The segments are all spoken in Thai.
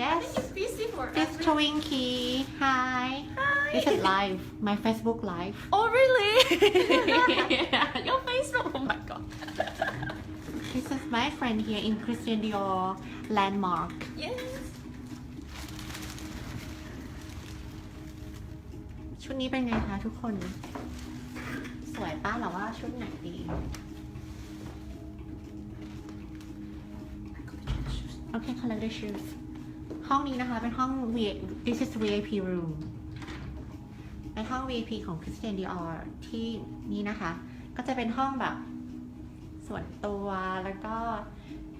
Yes It's busy for It's every- Twinkie Hi Hi. This is live my Facebook live Oh really? Your Facebook. Oh my god. This is my friend here in Christian Dior landmark Yes. ชุดนี้เป็นไงคะทุกคน สวยป้าหรอว่าชุดไหนดี โอเค collect the shoes ห้องนี้นะคะเป็นห้อง V this is VIP room เป็นห้อง VIP ของ Christian Dior ที่นี่นะคะ ก็จะเป็นห้องแบบส่วนตัวแล้วก็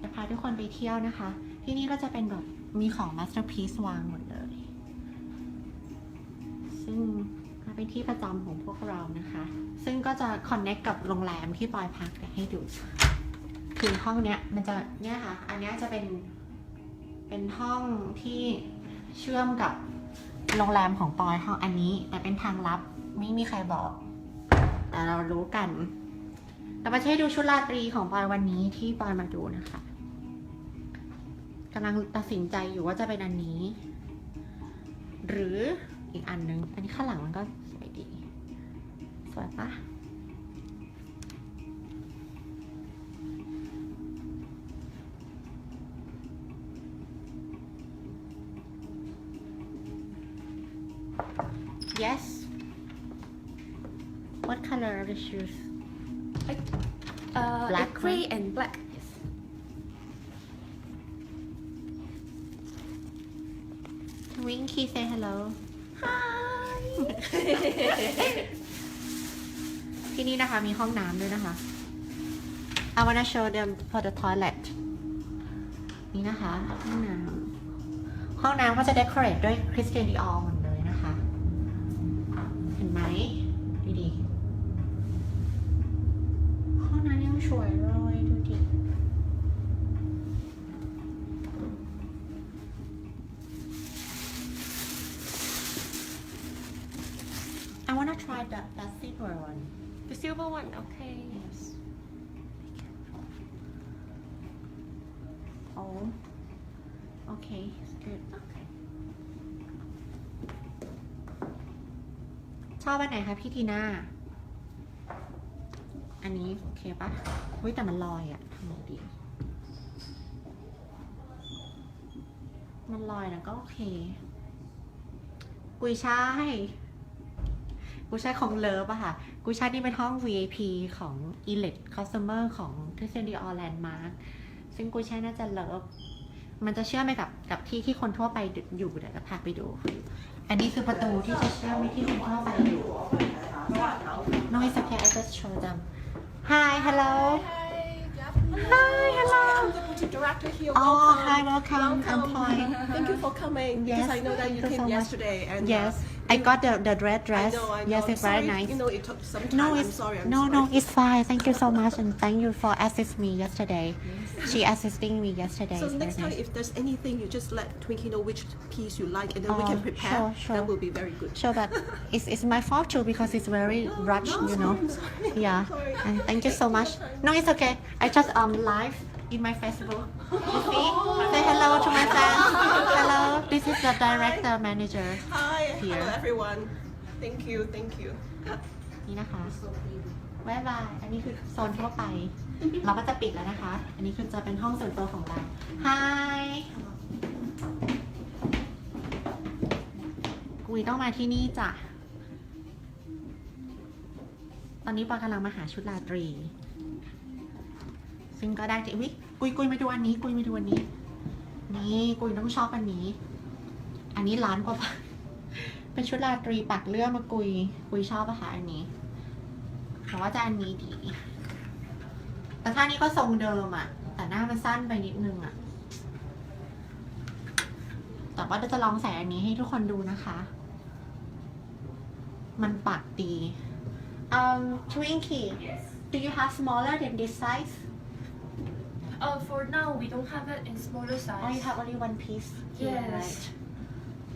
จะพาทุกคนไปเที่ยวนะคะ ที่นี่ก็จะเป็นแบบมีของ masterpiece วางหมดเลย ซึ่งเป็นที่ประจำของพวกเรานะคะ ซึ่งก็จะ connect กับโรงแรมที่ปอยพักให้ดู คือห้องเนี้ยมันจะเนี่ยค่ะ อันนี้จะเป็น เป็นห้องที่เชื่อมกับโรงแรมของปอยห้องอันนี้ แต่เป็นทางลับไม่มีใครบอก แต่เรารู้กันเรามาให้ดูชุดราตรีของปอยวันนี้ที่ปอยมาดูนะคะกำลังตัดสินใจอยู่ว่าจะเป็นอันนี้ หรืออีกอันนึง อันนี้ข้างหลังมันก็สวยดี สวยปะ color are the shoes Uh, Black it's gray and black. Yes. Winky say hello Hi. ที่นี่นะคะมีห้องน้ำด้วยนะคะ I wanna show them for the toilet นี่นะคะห้องน้ำห้องน้ำก็จะ decorate ด้วย Christian Dior หมดเลยนะคะ เห็นไหมดูดิ สวยเลยดูดิ I wanna try that that silver one The silver one. Okay. Yes. Oh. Okay, it's good. Okay. ชอบอันไหนคะพี่ทีน่า อันนี้โอเคปะเฮ้ยแต่มันลอยอะทำไงดี มันลอยนะก็โอเค กุยช่ายกุยช่ายของเลิฟอะค่ะ กุยช่ายนี่เป็นห้อง VIP ของ Elite Customer ของ Christian Dior Landmark ซึ่งกุยช่ายน่าจะเลิฟมันจะเชื่อมไปกับกับที่ที่คนทั่วไปอยู่เดี๋ยวจะพาไปดู อันนี้คือประตูที่จะเชื่อมไปที่คนทั่วไปอยู่ No, it's okay. I just show them. Hi, hello. Hi, hello. I'm the boutique director here. Oh, hi, welcome. I'm fine. Thank you for coming. Yes, Because I know that you came so yesterday and uh, Yes, I got the the red I dress. know, I know. Yes, I'm it's very nice. You know, it took some time. No, I'm it's sorry. I'm no, sorry. no, it's fine. Thank you so much, and thank you for assisting me yesterday She assisting me yesterday. So It's next very time, nice. if there's anything, you just let Twinkie know which piece you like, and then we Oh, can prepare. sure, sure. That will be very good. Sure, but it's, it's my fault too because it's very rushed, you know. I'm sorry. Yeah, Sorry. and thank you so much. No, it's okay. I just um live in my Facebook. You see? Say hello to my fans. Hello. This is the director manager. Hi, Here. hello everyone. Thank you, thank you. นี่นะคะ บายบาย อันนี้คือโซนทั่วไป เราก็จะปิดแล้วนะคะ อันนี้คือจะเป็นห้องส่วนตัวของเรา Hi กุยต้องมาที่นี่จ้ะ ตอนนี้ปอกำลังมาหาชุดราตรี ซึ่งก็ได้ที่วิกุยกุยมาดูอันนี้ กุยมาดูอันนี้ นี่กุยต้องชอบอันนี้ อันนี้ล้านกว่าบาทเป็นชุดราตรีปักเลื่อมมากุย กุยชอบปะคะอันนี้ แต่ว่าจะอันนี้ดีแต่ท่านี้ก็ทรงเดิมอะแต่หน้ามันสั้นไปนิดนึงอะแต่ว่าเราจะลองใส่อันนี้ให้ทุกคนดูนะคะ มันปักดี um Twinkie do you have smaller than this size Uh, for now we don't have it in smaller size. or you have only one piece here, Yes. right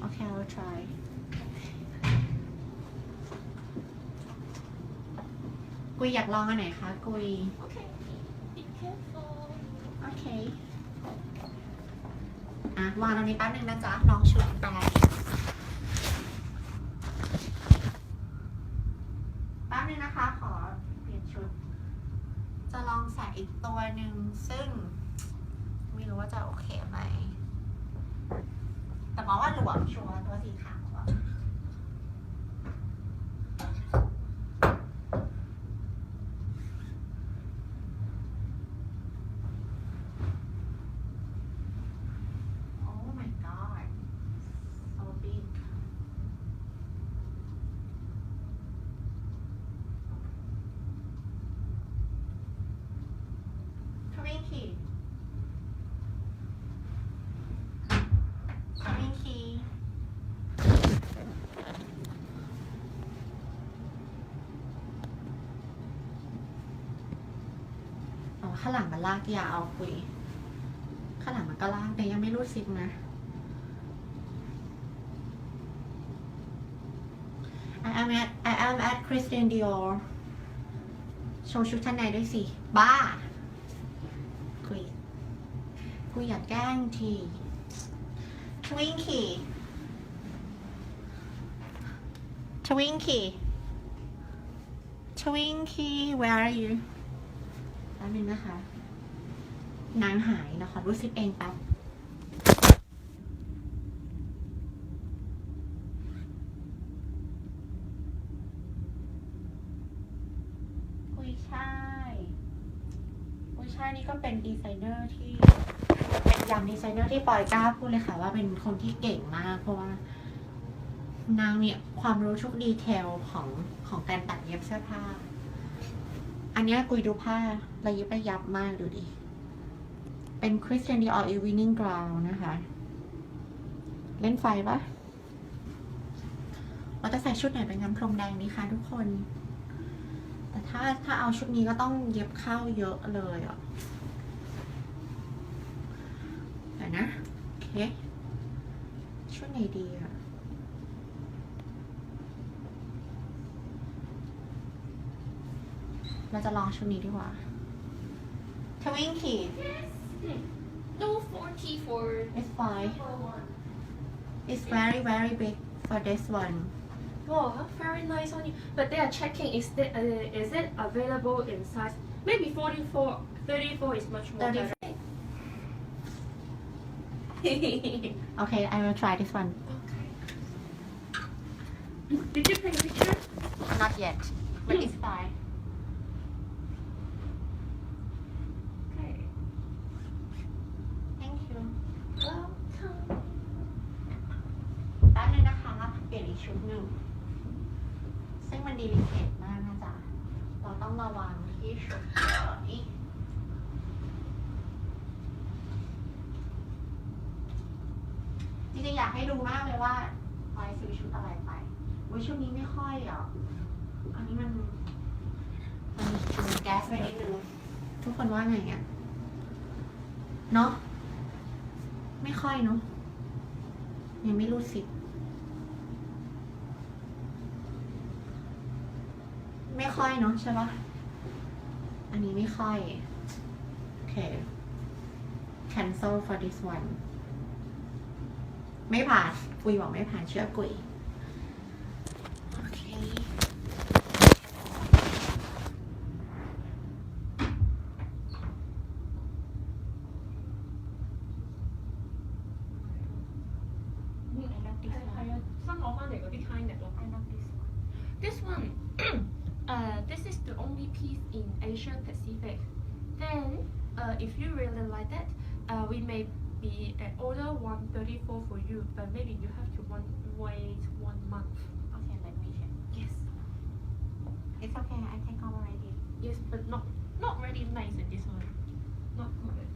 okay I will try กุยอยากลองอันไหนคะกุย Okay. Be careful. โอเค อะ วางตรงนี้แป๊บนึงนะจ๊ะ ลองชุดแปลแป๊บนึงนะคะ ขอเปลี่ยนชุด จะลองใส่อีกตัวหนึ่ง ซึ่ง ไม่รู้ว่าจะโอเคไหม แต่บอกว่าหลวมชัวร์ตัวสีขาวอะโอ้ my god so big ทวิงคีทวิงคี อ๋อ ข้างหลังมันลากยาวคุยข้างหลังมันก็ลากแต่ยังไม่รู้สิกนะ I am at I am at Christian Dior โชว์ชุดชั้นในด้วยสิ บ้าคุยกูอยากแกล้งทีทวิงคีทวิงคีทวิงคี where are you แป๊บนึงนะคะ นางหายนะคะ รู้สึกเองแป๊บกุยช่ายกุยช่ายนี่ก็เป็นดีไซเนอร์ที่เป็นยำดีไซเนอร์ที่ปอยกล้าพูดเลยค่ะ ว่าเป็นคนที่เก่งมาก เพราะว่านางเนี่ยความรู้ทุกดีเทลของของการตัดเย็บเสื้อผ้า อันนี้กุยดูผ้าระยิบระยับมากดูดิ เป็น Christian Dior Evening Gown นะคะ เล่นไฟปะเราจะใส่ชุดไหนเป็นงานพรมแดงดีคะทุกคน แต่ถ้าถ้าเอาชุดนี้ก็ต้องเย็บเข้าเยอะเลยอะเดี๋ยวนะ โอเค ชุดไหนดีอะ เราจะลองชุดนี้ดีกว่าทวิงคี No 40 for it's fine number one. it's very very big for this one Wow, very nice on you. But they are checking is that uh, is it available in size? Maybe 44, 34 is much more. 34. better. okay I will try this one okay. Did you take a picture? not yet but it's fine ที่ชุดนี้จริงๆอยากให้ดูมากเลยว่าพลอยซื้อชุดอะไรไปวิชุดนี้ไม่ค่อยอะ อันนี้มันมันมีแก๊สไปนิดนึง ทุกคนว่าไงอะ เนาะ ไม่ค่อยเนาะ ยังไม่รู้สิไม่ค่อยเนาะใช่ปะ อันนี้ไม่ค่อย โอเค cancel for this one ไม่ผ่าน กุยบอกไม่ผ่านเชื่อกุย is the only piece in Asia Pacific. Then, uh, if you really like that, uh, we may be at order 134 for you, but maybe you have to one, wait one month. Okay, let me check. Yes, It's okay, I take already. yes, but not not really nice in this one. Not good.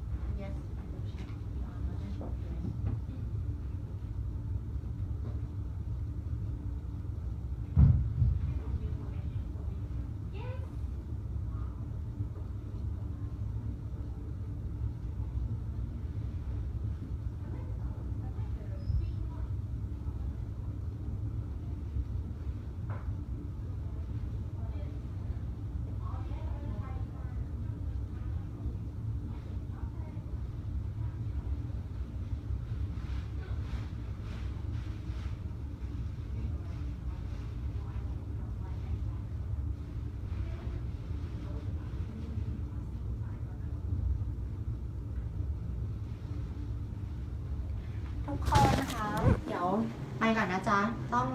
ก่อนนะจ๊ะ ต้อง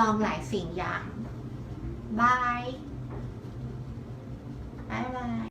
ลองหลายสิ่งอย่าง บาย บายบาย